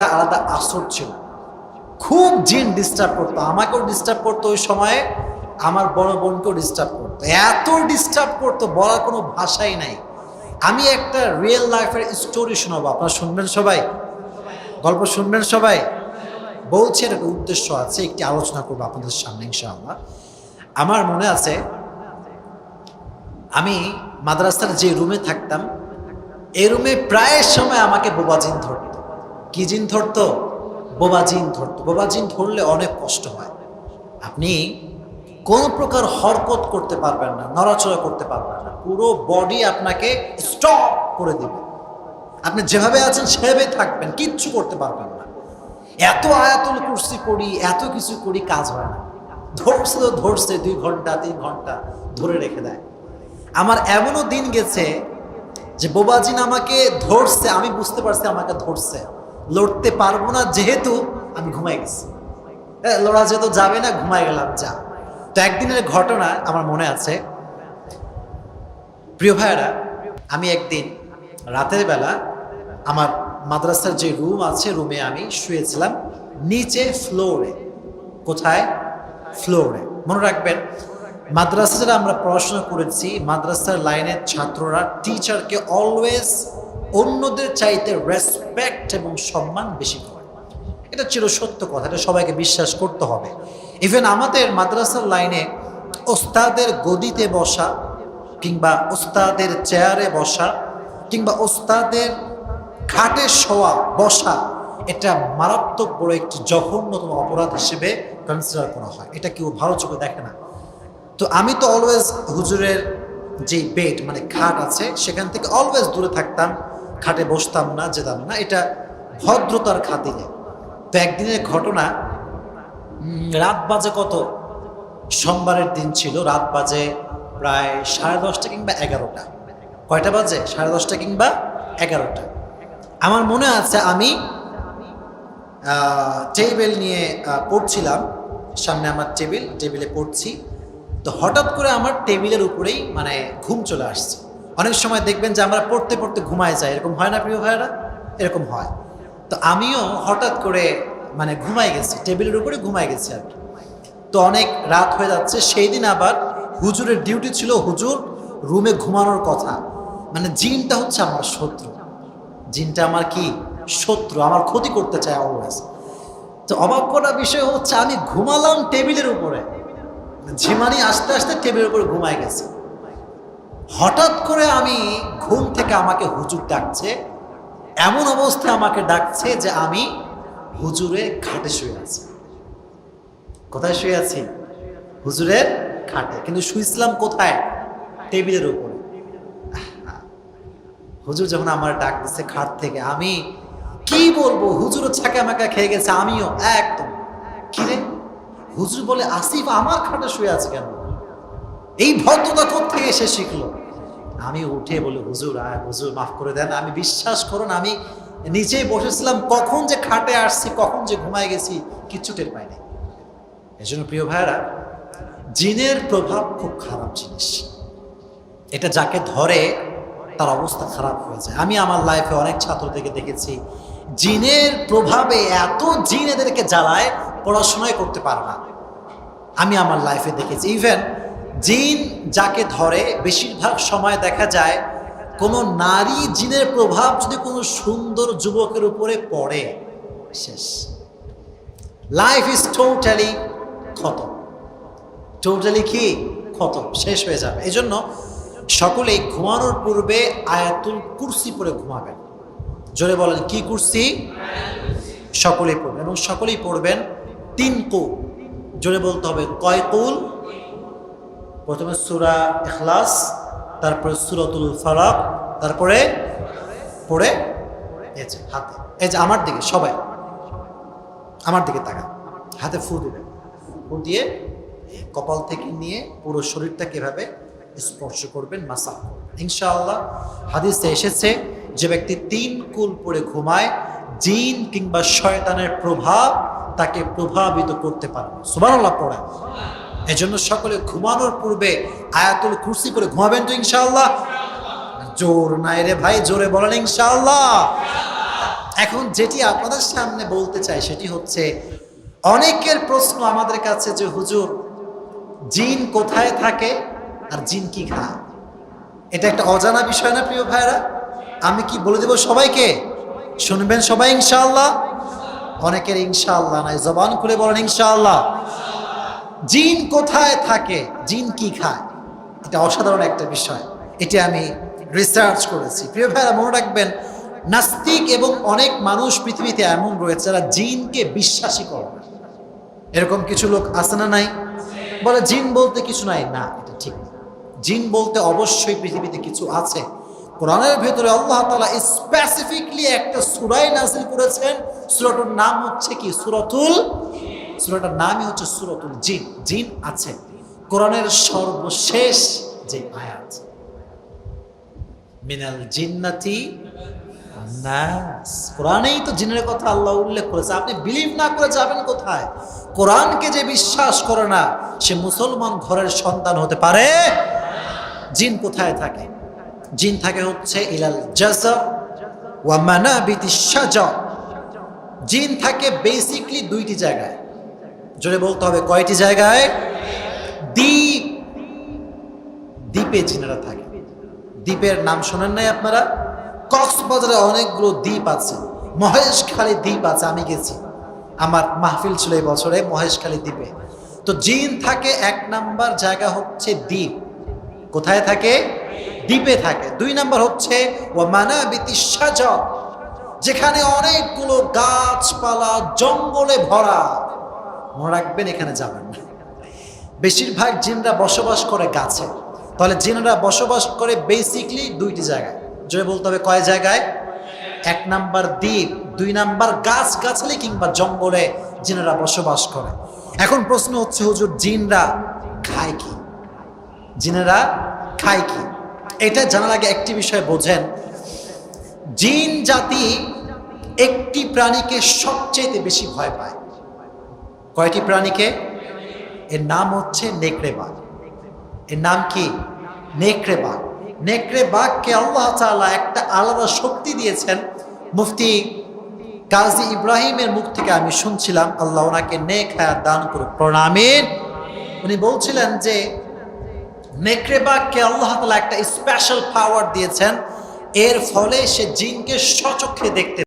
আলাদা আসর ছিল। খুব জিন ডিস্টার্ব করতো, আমাকেও ডিস্টার্ব করতো ওই সময়ে, আমার বড় বোনকেও ডিস্টার্ব করতো। এত ডিস্টার্ব করতো, বলার কোনো ভাষাই নাই। আমি একটা রিয়েল লাইফের স্টোরি শোনাবো, আপনারা শুনবেন সবাই? গল্প শুনবেন সবাই? বলছে একটা উদ্দেশ্য আছে, একটি আলোচনা করব আপনাদের সামনে, ইনশাআল্লাহ। আমার মনে আছে, আমি মাদ্রাসার যে রুমে থাকতাম, এই রুমে প্রায় সময় আমাকে বোবাজিন ধরতো। কি জিন ধরতো? বোবাজিন ধরতো। বোবাজিন ধরলে অনেক কষ্ট হয়। আপনি কোন প্রকার হরকত করতে পারবেন না, নড়াচড়া করতে পারবেন না। পুরো বডি আপনাকে স্টপ করে দিবে। আপনি যেভাবে আছেন সেভাবেই থাকবেন, কিচ্ছু করতে পারবেন না। এত আয়াতুল কুর্সি করি এত কিছু করি, কাজ হয় না। ধরছে তো ধরছে, দুই ঘণ্টা, তিন ঘণ্টা ধরে রেখে দেয়। আমার এমনও দিন গেছে যে বোবাজিন আমাকে ধরছে, আমি বুঝতে পারছি আমাকে ধরছে। লড়তে পারব না যেহেতু আমি ঘুমাই গেছি। হ্যাঁ, লড়া যেহেতু যাবে না ঘুমাই গেলাম যা। তো একদিনের ঘটনা আমার মনে আছে। প্রিয় ভাইয়েরা আমি একদিন রাতের বেলা আমার মাদ্রাসার যে রুম আছে রুমে আমি শুয়েছিলাম নিচে ফ্লোরে। কোথায়? ফ্লোরে। মনে রাখবেন মাদ্রাসায় আমরা পড়াশোনা করেছি মাদ্রাসার লাইনের ছাত্ররা টিচারকে অলওয়েজ অন্যদের চাইতে রেসপেক্ট এবং সম্মান বেশি করে এটা ছিল সত্য কথা, এটা সবাইকে বিশ্বাস করতে হবে। ইভেন আমাদের মাদ্রাসার লাইনে ওস্তাদের গদিতে বসা কিংবা ওস্তাদের চেয়ারে বসা কিংবা ওস্তাদের খাটে শোয়া বসা, এটা মারাত্মক বড় একটি জঘন্যতম অপরাধ হিসেবে কনসিডার করা হয়। এটা কেউ ভালো চোখে দেখে না। তো আমি তো অলওয়েজ হুজুরের যে বেড মানে খাট আছে, সেখান থেকে অলওয়েজ দূরে থাকতাম। খাটে বসতাম না, যেতাম না। এটা ভদ্রতার খাতিরে। তো একদিনের ঘটনা রাত বাজে কত? সোমবারের দিন ছিল, রাত বাজে প্রায় সাড়ে দশটা কিংবা এগারোটা। কয়টা বাজে? সাড়ে দশটা কিংবা এগারোটা। আমার মনে আছে, আমি টেবিল নিয়ে পড়ছিলাম। সামনে আমার টেবিল, টেবিলে পড়ছি। তো হঠাৎ করে আমার টেবিলের উপরেই মানে ঘুম চলে আসছে। অনেক সময় দেখবেন যে আমরা পড়তে পড়তে ঘুমায় যাই। এরকম হয় না, প্রিয় ভাইয়েরা? এরকম হয়। তো আমিও হঠাৎ করে মানে ঘুমাই গেছি, টেবিলের উপরে ঘুমাই গেছি আর কি। তো অনেক রাত হয়ে যাচ্ছে, সেই দিন আবার হুজুরের ডিউটি ছিল হুজুর রুমে ঘুমানোর কথা। মানে জিনটা হচ্ছে আমার শত্রু। জিনটা আমার কি? শত্রু, আমার ক্ষতি করতে চায় অলওয়েজ তো অবাক করার বিষয় হচ্ছে আমি ঘুমালাম টেবিলের উপরে। ঝিমানি আস্তে আস্তে টেবিলের উপরে ঘুমায় গেছে। হঠাৎ করে আমি ঘুম থেকে আমাকে হুজুর ডাকছে, এমন অবস্থায় আমাকে ডাকছে যে আমি হুজুরে খাটে শুয়ে আছি। কোথায় শুয়ে আছি? হুজুরের খাটে। কিন্তু শুয়েছিলাম কোথায়? টেবিলের উপরে। হুজুর যখন আমার ডাক দিচ্ছে খাট থেকে, আমি কি বলব? হুজুরও ছাকে আমাকে খেয়ে গেছে, আমিও, একদম। কিরে হুজুর বলে, আসিফ, আমার খাটে শুয়ে আছে কেন? এই ভদ্রতা থেকে এসে শিখলো। আমি উঠে বলি, হুজুর, আয়, হুজুর, মাফ করে দেন। আমি বিশ্বাস করুন, আমি নিচেই বসেছিলাম, কখন যে খাটে আসছি, কখন যে ঘুমায় গেছি, কিচ্ছু টের পাইনি। এই জন্য প্রিয় ভাইরা জিনের প্রভাব খুব খারাপ জিনিস। এটা যাকে ধরে, তার অবস্থা খারাপ হয়ে যায়। আমি আমার লাইফে অনেক ছাত্রদেরকে দেখেছি, জিনের প্রভাবে এত জিন এদেরকে জ্বালায় পড়াশোনায় করতে পারে না। আমি আমার লাইফে দেখেছি। ইভেন জিন যাকে ধরে, বেশিরভাগ সময় দেখা যায় কোনো নারী জিনের প্রভাব যদি কোনো সুন্দর যুবকের উপরে পড়ে, শেষ। লাইফ ইজ টোটালি খতম। টোটালি কি? খতম, শেষ হয়ে যাবে। এই জন্য সকলেই ঘুমানোর পূর্বে আয়াতুল কুরসি পরে ঘুমাবেন। জোরে বলেন, কি কুরসি? সকলেই পড়বেন। এবং সকলেই পড়বেন তিন কুল। জোরে বলতে হবে, কয় কুল? প্রথমে সুরা এখলাস তারপরে সুরতুল ফালাক, তারপরে পড়ে এই হাতে। এই যে আমার দিকে, সবাই। আমার দিকে তাকান। হাতে ফু দিবেন। ফু দিয়ে কপাল থেকে নিয়ে পুরো শরীরটাকে এভাবে স্পর্শ করবেন মাসা ইনশাআল্লাহ হাদিসে এসেছে, যে ব্যক্তি তিন কুল পরে ঘুমায়, জিন কিংবা শয়তানের প্রভাব তাকে প্রভাবিত করতে পারে সুবহানাল্লাহ পড়ে এজন্য সকলে ঘুমানোর পূর্বে আয়াতুল কুরসি করে ঘুমাবেন তো ইনশাআল্লাহ। জোর নাই রে ভাই, জোরে বলেন ইনশাআল্লাহ। এখন যেটি আপনাদের সামনে বলতে চাই সেটি হচ্ছে, অনেকের প্রশ্ন আমাদের কাছে যে, হুজুর, জিন কোথায় থাকে আর জিন কি খায়? এটা একটা অজানা বিষয় না, প্রিয় ভাইরা আমি কি বলে দেব সবাইকে? শুনবেন সবাই ইনশাআল্লাহ? অনেকের ইনশাআল্লাহ নাই, জবান খুলে বলেন ইনশাআল্লাহ। জিন কোথায় থাকে? জিন কি খায়? এটা অসাধারণ একটা বিষয়। এটি আমি রিসার্চ করেছি। প্রিয় ভাইরা মনে রাখবেন, নাস্তিক এবং অনেক মানুষ পৃথিবীতে এমন রয়েছে যারা জিনকে বিশ্বাসী করে। এরকম কিছু লোক আছে না নাই? বলে, জিন বলতে কিছু নাই? না, এটা ঠিক জিন বলতে অবশ্যই পৃথিবীতে কিছু আছে। কোরআনের ভেতরে আল্লাহ তালা স্পেসিফিকলি একটা সুরাই নাজিল করেছেন। সুরাটার নাম হচ্ছে কি? সুরতুল সুরাটার নামই হচ্ছে সুরতুল জিন। জিন আছে। কোরআনের সর্বশেষ যে আয়াত, মিনাল জিন্নাতি কোরআনেই তো জিনের কথা আল্লাহ উল্লেখ করেছে। আপনি বিলিভ না করে যাবেন কোথায়? কোরআনকে যে বিশ্বাস করে না, সে মুসলমান ঘরের সন্তান হতে পারে? জিন কোথায় থাকে? জিন থাকে হচ্ছে ইলাল ওয়া জিন থাকে বেসিকলি দুইটি জায়গায়। জোরে বলতে হবে, কয়টি জায়গায়? দ্বীপ দ্বীপে জিনেরা থাকে। দ্বীপের নাম শোনেন নাই আপনারা? কক্সবাজারে অনেকগুলো দ্বীপ আছে। মহেশখালী দ্বীপ আছে, আমি গেছি। আমার মাহফিল ছিল এই বছরে মহেশখালী দ্বীপে। তো জিন থাকে এক নাম্বার, জায়গা হচ্ছে দ্বীপ। কোথায় থাকে? দ্বীপে থাকে। দুই নাম্বার হচ্ছে ও মানাবিতি সাজা যেখানে অনেকগুলো গাছপালা জঙ্গলে ভরা। মনে রাখবেন, এখানে যাবেন বেশিরভাগ জিনরা বসবাস করে গাছে। তাহলে জিনরা বসবাস করে বেসিকলি দুইটি জায়গায়। জয় বলতে হবে কয় জায়গায়? এক নাম্বার দ্বীপ, দুই নাম্বার গাছ, গাছালি কিংবা জঙ্গলে জিনেরা বসবাস করে। এখন প্রশ্ন হচ্ছে, হুজুর, জিনরা খায় কি? জিনেরা খায় কি? এটা জানার আগে একটি বিষয় বোঝেন। জিন জাতি একটি প্রাণীকে সবচেয়ে বেশি ভয় পায়। কয়টি প্রাণীকে? এর নাম হচ্ছে নেকড়ে বাঘ এর নাম কি? নেকড়ে বাঘ নেকড়ে বাঘকে আল্লাহ তাআলা একটা আলাদা শক্তি দিয়েছেন। মুফতি কাজী ইব্রাহিমের মুখ থেকে আমি শুনছিলাম, আল্লাহ ওনাকে নেক হায়াত দান করুক। প্রণামিন উনি বলছিলেন যে নেকড়ে বাঘকে আল্লাহ তাআলা একটা স্পেশাল পাওয়ার দিয়েছেন। এর ফলে সে জিনকে সচক্ষে দেখতে